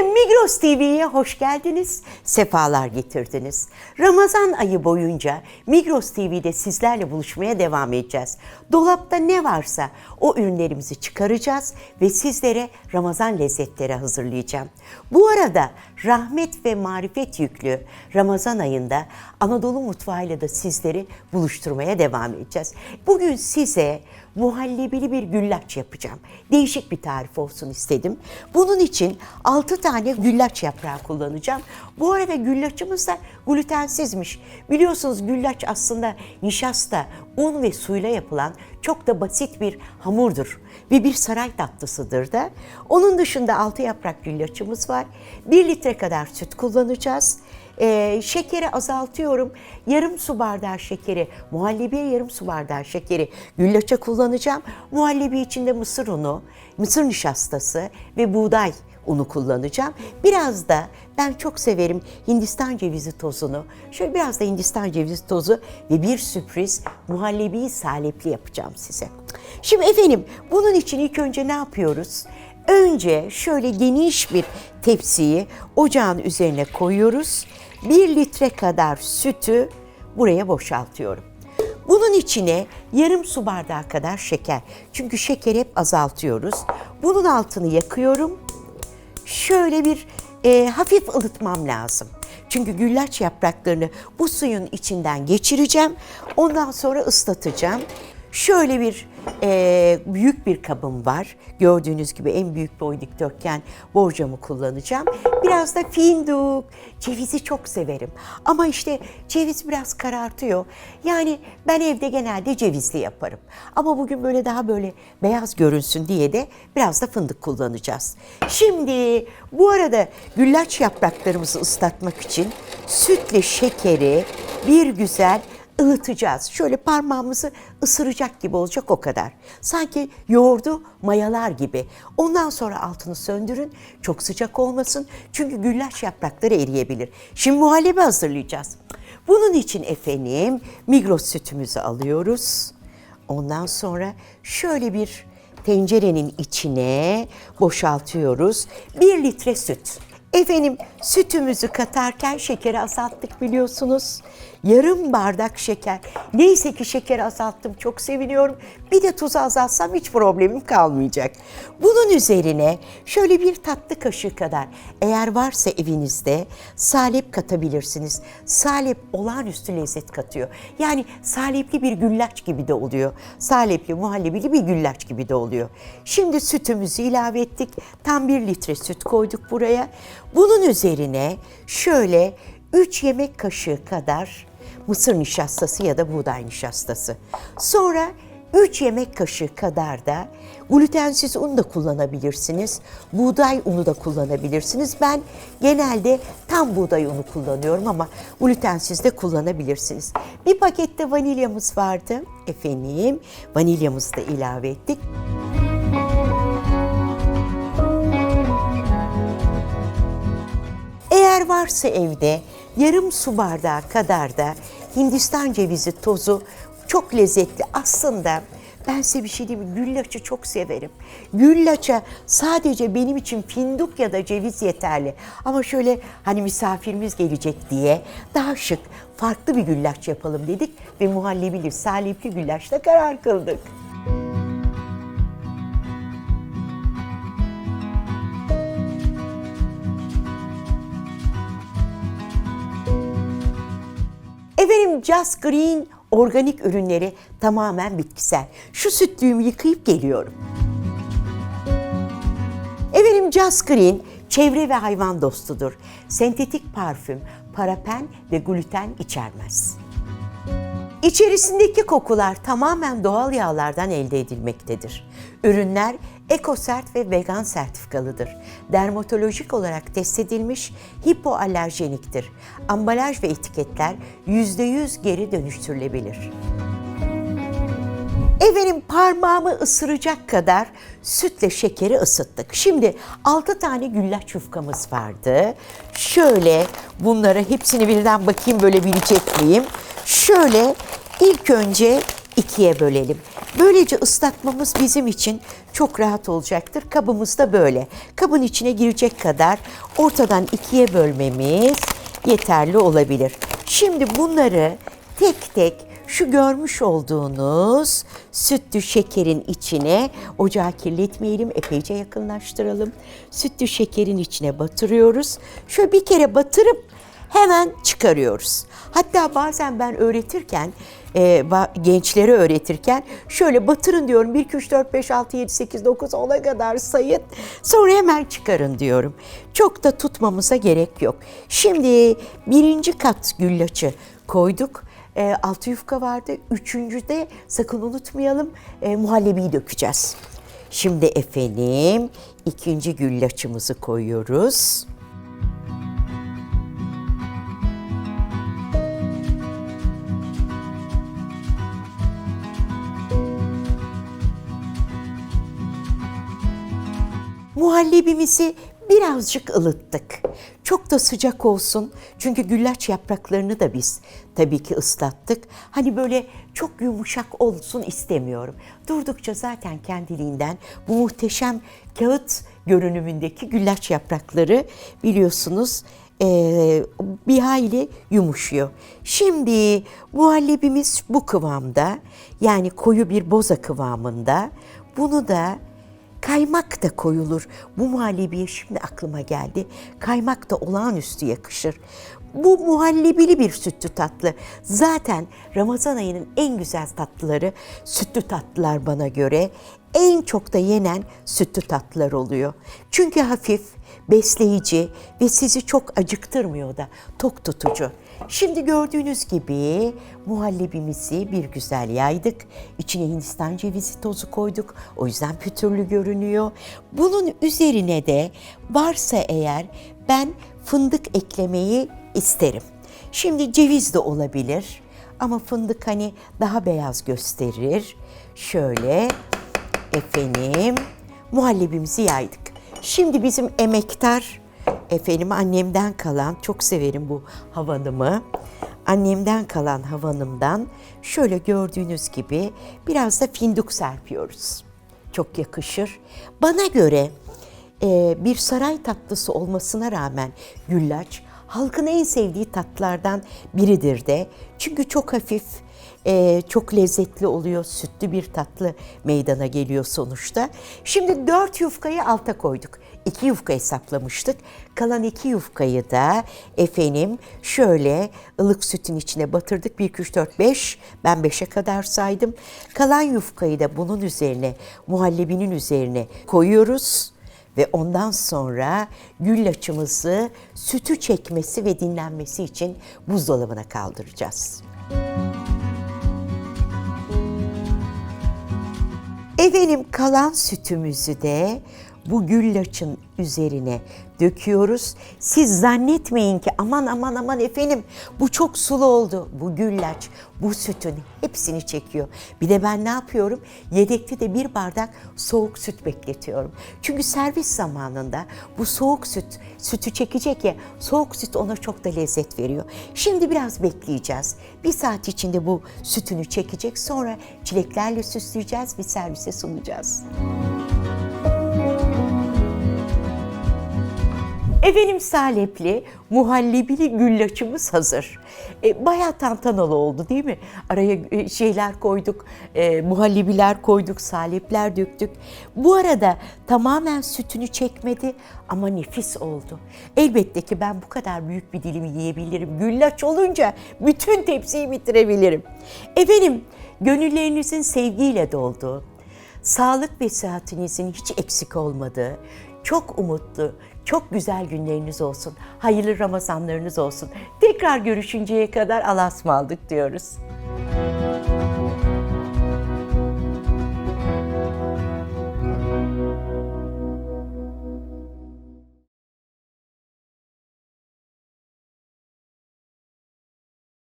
Efendim Migros TV'ye hoş geldiniz, sefalar getirdiniz. Ramazan ayı boyunca Migros TV'de sizlerle buluşmaya devam edeceğiz. Dolapta ne varsa o ürünlerimizi çıkaracağız ve sizlere Ramazan lezzetleri hazırlayacağım. Bu arada rahmet ve marifet yüklü Ramazan ayında Anadolu mutfağıyla da sizleri buluşturmaya devam edeceğiz. Bugün size muhallebili bir güllaç yapacağım. Değişik bir tarif olsun istedim. Bunun için 6 tane güllaç yaprağı kullanacağım. Bu arada güllaçımız da glutensizmiş. Biliyorsunuz güllaç aslında nişasta, un ve suyla yapılan çok da basit bir hamurdur ve bir saray tatlısıdır da. Onun dışında 6 yaprak güllaçımız var. 1 litre kadar süt kullanacağız. Ee, şekeri azaltıyorum. Yarım su bardağı şekeri, muhallebiye yarım su bardağı şekeri güllaça kullanacağım. Muhallebi içinde mısır unu, mısır nişastası ve buğday unu kullanacağım. Biraz da ben çok severim Hindistan cevizi tozunu. Şöyle biraz da Hindistan cevizi tozu ve bir sürpriz muhallebiyi salepli yapacağım size. Şimdi efendim bunun için ilk önce ne yapıyoruz? Önce şöyle geniş bir tepsiyi ocağın üzerine koyuyoruz. 1 litre kadar sütü buraya boşaltıyorum. Bunun içine yarım su bardağı kadar şeker. Çünkü şekeri hep azaltıyoruz. Bunun altını yakıyorum. Şöyle bir e, hafif ılıtmam lazım. Çünkü güllaç yapraklarını bu suyun içinden geçireceğim. Ondan sonra ıslatacağım. Şöyle bir e, büyük bir kabım var. Gördüğünüz gibi en büyük boy dikdörtgen borcamı kullanacağım. Biraz da fındık, cevizi çok severim. Ama işte ceviz biraz karartıyor. Yani ben evde genelde cevizli yaparım. Ama bugün böyle daha böyle beyaz görünsün diye de biraz da fındık kullanacağız. Şimdi bu arada güllaç yapraklarımızı ıslatmak için sütle şekeri bir güzel ılıtacağız. Şöyle parmağımızı ısıracak gibi olacak o kadar. Sanki yoğurdu mayalar gibi. Ondan sonra altını söndürün. Çok sıcak olmasın. Çünkü güllaç yaprakları eriyebilir. Şimdi muhallebi hazırlayacağız. Bunun için efendim Migros sütümüzü alıyoruz. Ondan sonra şöyle bir tencerenin içine boşaltıyoruz. Bir litre süt. Efendim sütümüzü katarken şekeri azalttık biliyorsunuz. Yarım bardak şeker. Neyse ki şekeri azalttım çok seviniyorum. Bir de tuzu azaltsam hiç problemim kalmayacak. Bunun üzerine şöyle bir tatlı kaşığı kadar eğer varsa evinizde salep katabilirsiniz. Salep olağanüstü lezzet katıyor. Yani salepli bir güllaç gibi de oluyor. Salepli muhallebili bir güllaç gibi de oluyor. Şimdi sütümüzü ilave ettik. Tam bir litre süt koyduk buraya. Bunun üzerine şöyle 3 yemek kaşığı kadar mısır nişastası ya da buğday nişastası. Sonra 3 yemek kaşığı kadar da glutensiz un da kullanabilirsiniz. Buğday unu da kullanabilirsiniz. Ben genelde tam buğday unu kullanıyorum ama glutensiz de kullanabilirsiniz. Bir pakette vanilyamız vardı. Efendim vanilyamızı da ilave ettik. Eğer varsa evde yarım su bardağı kadar da Hindistan cevizi tozu çok lezzetli. Aslında ben size bir şey diyeyim mi? Güllaçı çok severim. Güllaça sadece benim için fındık ya da ceviz yeterli. Ama şöyle hani misafirimiz gelecek diye daha şık, farklı bir güllaç yapalım dedik ve muhallebili, salepli güllaçla karar kıldık. Efendim Just Green organik ürünleri tamamen bitkisel. Şu sütlüğümü yıkayıp geliyorum. Efendim Just Green çevre ve hayvan dostudur. Sentetik parfüm, paraben ve gluten içermez. İçerisindeki kokular tamamen doğal yağlardan elde edilmektedir. Ürünler ekosert ve vegan sertifikalıdır. Dermatolojik olarak test edilmiş hipoalerjeniktir. Ambalaj ve etiketler %100 geri dönüştürülebilir. Efendim parmağımı ısıracak kadar sütle şekeri ısıttık. Şimdi 6 tane güllaç yufkamız vardı. Şöyle bunları hepsini birden bakayım böyle bilecek miyim? Şöyle ilk önce ikiye bölelim. Böylece ıslatmamız bizim için çok rahat olacaktır. Kabımız da böyle. Kabın içine girecek kadar ortadan ikiye bölmemiz yeterli olabilir. Şimdi bunları tek tek şu görmüş olduğunuz sütlü şekerin içine ocağı kirletmeyelim, epeyce yakınlaştıralım. Sütlü şekerin içine batırıyoruz. Şöyle bir kere batırıp hemen çıkarıyoruz. Hatta bazen ben öğretirken, e, gençlere öğretirken şöyle batırın diyorum. 1, 2, 3, 4, 5, 6, 7, 8, 9, 10'a kadar sayın. Sonra hemen çıkarın diyorum. Çok da tutmamıza gerek yok. Şimdi birinci kat güllaçı koyduk. E, altı yufka vardı. Üçüncüde sakın unutmayalım e, muhallebiyi dökeceğiz. Şimdi efendim ikinci güllaçımızı koyuyoruz. Muhallebimizi birazcık ılıttık. Çok da sıcak olsun. Çünkü güllaç yapraklarını da biz tabii ki ıslattık. Hani böyle çok yumuşak olsun istemiyorum. Durdukça zaten kendiliğinden bu muhteşem kağıt görünümündeki güllaç yaprakları biliyorsunuz eee, bir hayli yumuşuyor. Şimdi muhallebimiz bu kıvamda yani koyu bir boza kıvamında. Bunu da Kaymak da koyulur. Bu muhallebiye şimdi aklıma geldi. Kaymak da olağanüstü yakışır. Bu muhallebili bir sütlü tatlı. Zaten Ramazan ayının en güzel tatlıları sütlü tatlılar bana göre. En çok da yenen sütlü tatlılar oluyor. Çünkü hafif, besleyici ve sizi çok acıktırmıyor da tok tutucu. Şimdi gördüğünüz gibi muhallebimizi bir güzel yaydık. İçine Hindistan cevizi tozu koyduk. O yüzden pütürlü görünüyor. Bunun üzerine de varsa eğer ben fındık eklemeyi isterim. Şimdi ceviz de olabilir ama fındık hani daha beyaz gösterir. Şöyle efendim muhallebimizi yaydık. Şimdi bizim emektar efendim annemden kalan çok severim bu havanımı. Annemden kalan havanımdan şöyle gördüğünüz gibi biraz da fındık serpiyoruz. Çok yakışır. Bana göre e, bir saray tatlısı olmasına rağmen güllaç halkın en sevdiği tatlılardan biridir de. Çünkü çok hafif, e, çok lezzetli oluyor. Sütlü bir tatlı meydana geliyor sonuçta. Şimdi dört yufkayı alta koyduk. İki yufka hesaplamıştık. Kalan iki yufkayı da efendim şöyle ılık sütün içine batırdık. 1, 2, 3, 4, 5. Ben 5'e kadar saydım. Kalan yufkayı da bunun üzerine, muhallebinin üzerine koyuyoruz. Ve ondan sonra güllaçımızı sütü çekmesi ve dinlenmesi için buzdolabına kaldıracağız. Efendim kalan sütümüzü de bu güllaçın üzerine döküyoruz. Siz zannetmeyin ki aman aman aman efendim bu çok sulu oldu. Bu güllaç bu sütün hepsini çekiyor. Bir de ben ne yapıyorum? Yedekte de bir bardak soğuk süt bekletiyorum. Çünkü servis zamanında bu soğuk süt sütü çekecek ya soğuk süt ona çok da lezzet veriyor. Şimdi biraz bekleyeceğiz. Bir saat içinde bu sütünü çekecek. Sonra çileklerle süsleyeceğiz ve servise sunacağız. Efendim salepli muhallebili güllaçımız hazır. E, bayağı tantanalı oldu değil mi? Araya e, şeyler koyduk, e, muhallebiler koyduk, salepler döktük. Bu arada tamamen sütünü çekmedi ama nefis oldu. Elbette ki ben bu kadar büyük bir dilimi yiyebilirim. Güllaç olunca bütün tepsiyi bitirebilirim. Efendim gönüllerinizin sevgiyle dolduğu, sağlık ve sıhhatinizin hiç eksik olmadığı, çok umutlu, çok güzel günleriniz olsun. Hayırlı Ramazanlarınız olsun. Tekrar görüşünceye kadar Allah'a ısmarladık diyoruz.